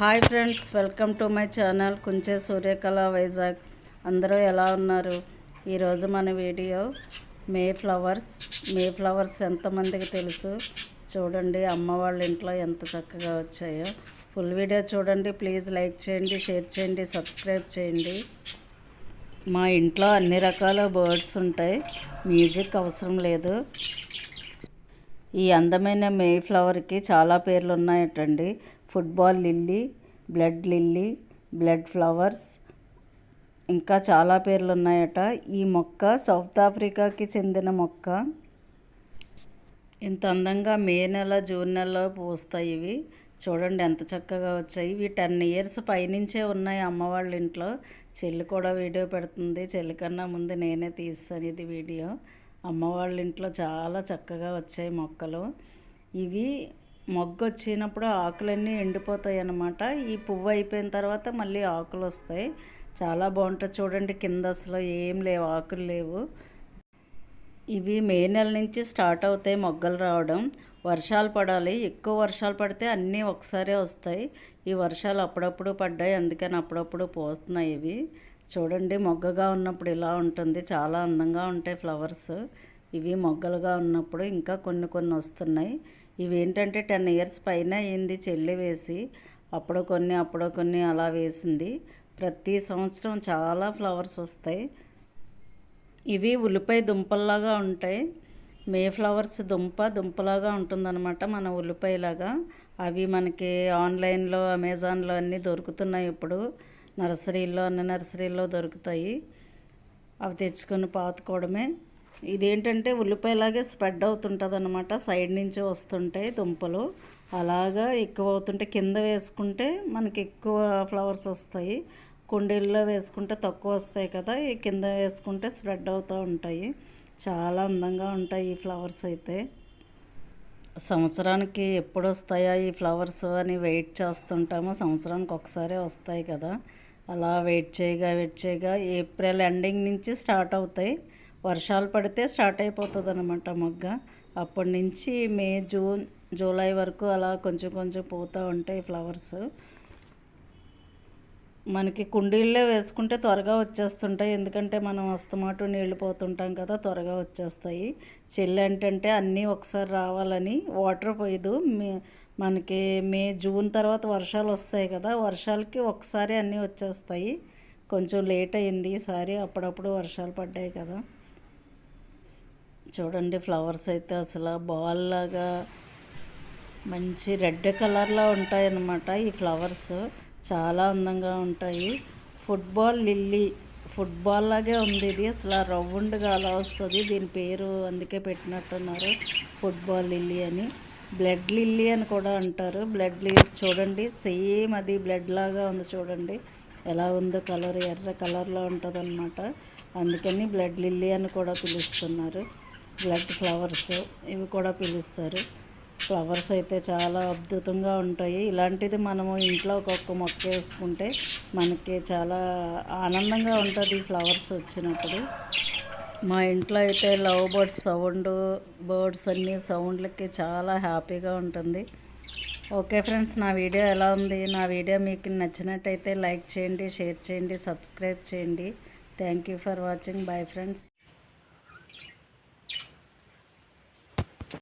Hi friends welcome to my channel Kunche Suryakala Vizag. అందరూ ఎలా ఉన్నారు? ఈరోజు మన video May flowers. May flowers ఎంతమందికి తెలుసు? చూడండి అమ్మ వాళ్ళ ఇంట్లో ఎంత చక్కగా వచ్చాయో. ఫుల్ వీడియో చూడండి ప్లీజ్ లైక్ చేయండి షేర్ చేయండి సబ్స్క్రైబ్ చేయండి. మా ఇంట్లో అన్ని రకాల బర్డ్స్ ఉంటాయి. మ్యూజిక్ అవసరం లేదు. ఈ అందమైన మే ఫ్లవర్కి చాలా పేర్లు ఉన్నాయటండి football lily blood lily blood flowers ఇంకా చాలా పేర్లు ఉన్నాయట ఈ మొక్క సౌత్ ఆఫ్రికాకి చెందిన మొక్క. ఇంత అందంగా మే నెల జూన్ నెలలో పూస్తాయి ఇవి. చూడండి ఎంత చక్కగా వచ్చాయి. ఇవి టెన్ ఇయర్స్ పైనుంచే ఉన్నాయి అమ్మ వాళ్ళ ఇంట్లో. చెల్లి కూడా వీడియో పెడుతుంది. చెల్లి కన్నా ముందు నేనే తీస్తాను ఇది వీడియో. అమ్మ వాళ్ళ ఇంట్లో చాలా చక్కగా వచ్చాయి మొక్కలు. ఇవి మొగ్గు వచ్చినప్పుడు ఆకులన్నీ ఎండిపోతాయి అన్నమాట ఈ పువ్వు అయిపోయిన తర్వాత మళ్ళీ ఆకులు వస్తాయి చాలా బాగుంటుంది చూడండి కింద అసలు ఏం లేవు ఆకులు లేవు. ఇవి మే నెల నుంచి స్టార్ట్ అవుతాయి మొగ్గలు రావడం. వర్షాలు పడాలి. ఎక్కువ వర్షాలు పడితే అన్నీ ఒకసారే వస్తాయి. ఈ వర్షాలు అప్పుడప్పుడు పడ్డాయి. అందుకని అప్పుడప్పుడు పోతున్నాయి ఇవి. చూడండి మొగ్గగా ఉన్నప్పుడు ఇలా ఉంటుంది. చాలా అందంగా ఉంటాయి ఫ్లవర్స్. ఇవి మొగ్గలుగా ఉన్నప్పుడు ఇంకా కొన్ని కొన్ని వస్తున్నాయి. ఇవి ఏంటంటే టెన్ ఇయర్స్ పైన అయింది చెల్లి వేసి. అప్పుడు కొన్ని అప్పుడు కొన్ని అలా వేసింది. ప్రతి సంవత్సరం చాలా ఫ్లవర్స్ వస్తాయి. ఇవి ఉల్లిపాయ దుంపల్లాగా ఉంటాయి. మే ఫ్లవర్స్ దుంప దుంపలాగా ఉంటుందన్నమాట మన ఉల్లిపాయలాగా. అవి మనకి ఆన్లైన్లో అమెజాన్లో అన్నీ దొరుకుతున్నాయి ఇప్పుడు. నర్సరీలో అన్ని నర్సరీల్లో దొరుకుతాయి. అవి తెచ్చుకొని పాతుకోవడమే. ఇదేంటంటే ఉల్లిపాయలాగే స్ప్రెడ్ అవుతుంటుంది అనమాట సైడ్ నుంచి వస్తుంటాయి దుంపలు. అలాగా ఎక్కువ అవుతుంటే కింద వేసుకుంటే మనకి ఎక్కువ ఫ్లవర్స్ వస్తాయి. కుండీల్లో వేసుకుంటే తక్కువ వస్తాయి కదా ఈ కింద వేసుకుంటే స్ప్రెడ్ అవుతూ ఉంటాయి. చాలా అందంగా ఉంటాయి ఈ ఫ్లవర్స్ అయితే. సంవత్సరానికి ఎప్పుడు వస్తాయా ఈ ఫ్లవర్స్ అని వెయిట్ చేస్తుంటాము. సంవత్సరానికి ఒకసారి వస్తాయి కదా. అలా వెయిట్ చేయగా వెయిట్ చేయగా ఏప్రిల్ ఎండింగ్ నుంచి స్టార్ట్ అవుతాయి. వర్షాలు పడితే స్టార్ట్ అయిపోతుంది అనమాట మొగ్గ. అప్పటి నుంచి మే జూన్ జూలై వరకు అలా కొంచెం కొంచెం పోతూ ఉంటాయి ఫ్లవర్స్. మనకి కుండీల్లో వేసుకుంటే త్వరగా వచ్చేస్తుంటాయి. ఎందుకంటే మనం అస్తమాటు నీళ్ళు పోతుంటాం కదా త్వరగా వచ్చేస్తాయి. చెల్లి ఏంటంటే అన్నీ ఒకసారి రావాలని వాటర్ పోయదు. మనకి మే జూన్ తర్వాత వర్షాలు వస్తాయి కదా వర్షాలకి ఒకసారి అన్నీ వచ్చేస్తాయి. కొంచెం లేట్ అయింది ఈసారి అప్పుడప్పుడు వర్షాలు పడ్డాయి కదా. చూడండి ఫ్లవర్స్ అయితే అసలు బాల్ లాగా మంచి రెడ్ కలర్లో ఉంటాయి అన్నమాట ఈ ఫ్లవర్స్. చాలా అందంగా ఉంటాయి. ఫుట్బాల్ లిల్లీ ఫుట్బాల్ లాగే ఉంది ఇది. అసలు రౌండ్గా అలా వస్తుంది. దీని పేరు అందుకే పెట్టినట్టున్నారు ఫుట్బాల్ లిల్లీ అని. బ్లడ్ లిల్లీ అని కూడా అంటారు. బ్లడ్ లిల్లీ చూడండి సేమ్ అది బ్లడ్ లాగా ఉంది చూడండి. ఎలా ఉందో కలర్ ఎర్ర కలర్లో ఉంటుంది అందుకని బ్లడ్ లిల్లీ అని కూడా పిలుస్తున్నారు. బ్లడ్ ఫ్లవర్స్ ఇవి కూడా పిలుస్తారు. ఫ్లవర్స్ అయితే చాలా అద్భుతంగా ఉంటాయి. ఇలాంటిది మనము ఇంట్లో ఒక్కొక్క మొక్క వేసుకుంటే మనకి చాలా ఆనందంగా ఉంటుంది ఫ్లవర్స్ వచ్చినప్పుడు. మా ఇంట్లో అయితే లవ్ బర్డ్స్ సౌండ్ బర్డ్స్ అన్ని సౌండ్లకి చాలా హ్యాపీగా ఉంటుంది. ఓకే ఫ్రెండ్స్ నా వీడియో ఎలా ఉంది? నా వీడియో మీకు నచ్చినట్టయితే లైక్ చేయండి షేర్ చేయండి సబ్స్క్రైబ్ చేయండి. Thank you for watching. Bye friends.